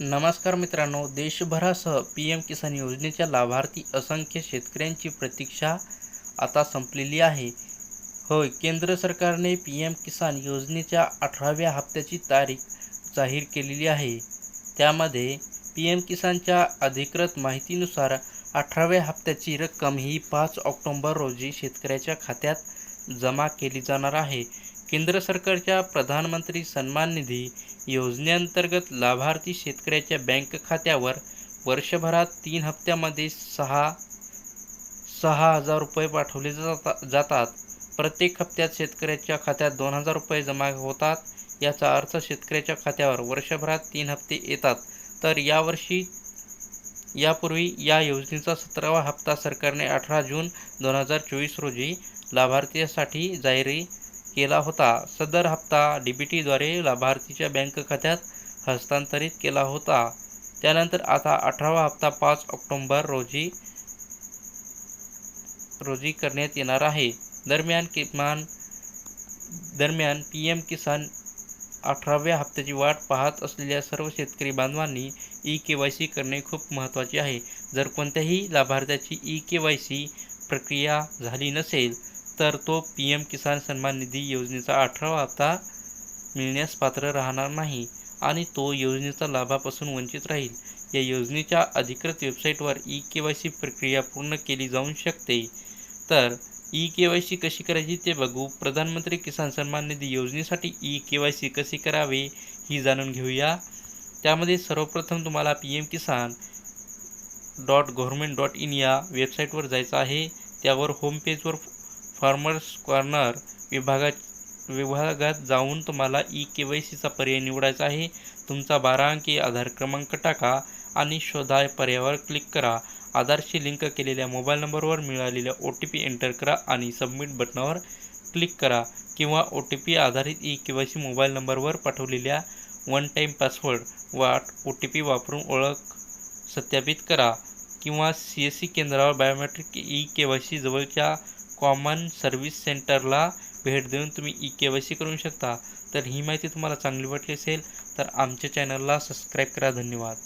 नमस्कार मित्रांनो देशभरासह P M किसान योजनेच्या लाभार्थी असंख्य शेतकऱ्यांची प्रतीक्षा आता संपलेली आहे. होय केंद्र सरकारने पी एम किसान योजनेच्या अठराव्या हप्त्याची तारीख जाहीर केलेली आहे. त्यामध्ये पी एम किसानच्या अधिकृत माहितीनुसार अठराव्या हप्त्याची रक्कम ही पाच ऑक्टोंबर रोजी शेतकऱ्याच्या खात्यात जमा केली जाणार आहे. केंद्र सरकारच्या प्रधानमंत्री सन्मान निधी योजनेअंतर्गत लाभार्थी शेतकऱ्याच्या बँक खात्यावर वर्षभरात तीन हप्त्यामध्ये सहा सहा हजार रुपये पाठवले जाता जातात. प्रत्येक हप्त्यात शेतकऱ्याच्या खात्यात दोन हजार रुपये जमा होतात. याचा अर्थ शेतकऱ्याच्या खात्यावर वर्षभरात तीन हप्ते येतात. तर यावर्षी यापूर्वी या योजनेचा सतरावा हप्ता सरकारने अठरा जून दोन हजार चोवीस रोजी लाभार्थीसाठी जाहीर केला होता. सदर हप्ता डी बी टीद्वारे लाभार्थीच्या बँक खात्यात हस्तांतरित केला होता. त्यानंतर आता अठरावा हप्ता पाच ऑक्टोंबर रोजी रोजी करण्यात येणार आहे. दरम्यान किमान दरम्यान पी एम किसान अठराव्या हप्त्याची वाट पाहत असलेल्या सर्व शेतकरी बांधवांनी ई के वाय सी करणे खूप महत्त्वाचे आहे. जर कोणत्याही लाभार्थ्याची ई के वाय सी प्रक्रिया झाली नसेल तर तो पी एम किसान सन्मान निधी योजनेचा अठरावा हप्ता मिळण्यास पात्र राहणार नाही आणि तो योजनेचा लाभापासून वंचित राहील. या योजनेच्या अधिकृत वेबसाईटवर ई के वाय सी प्रक्रिया पूर्ण केली जाऊ शकते. तर ई के वाय सी कशी करायची ते बघू. प्रधानमंत्री किसान सन्मान निधी योजनेसाठी ई के वाय सी कसे करावे ही जाणून घेऊया. त्यामध्ये सर्वप्रथम तुम्हाला P M Kisan dot government dot in या वेबसाईटवर जायचं आहे. त्यावर होमपेजवर फार्मर्स कॉर्नर विभागात विभागात जाऊन तुम्हाला ई के वाय सीचा पर्याय निवडायचा आहे. तुमचा बारा अंकी आधार क्रमांक टाका आणि शोधा पर्यायावर क्लिक करा. आधारशी लिंक केलेल्या मोबाईल नंबरवर मिळालेल्या ओ टी पी एंटर करा आणि सबमिट बटनावर क्लिक करा किंवा ओ टी पी आधारित e K Y C mobile नंबरवर पाठवलेल्या वन टाईम पासवर्ड वा ओ टी पी वापरून ओळख सत्यापित करा किंवा सी एस सी केंद्रावर biometric e K Y C जवळच्या कॉमन सर्व्हिस सेंटरला भेट देऊन तुम्ही ई के वाय सी करू शकता. तर ही माहिती तुम्हाला चांगली वाटली असेल तर आमच्या चॅनलला सबस्क्राईब करा. धन्यवाद.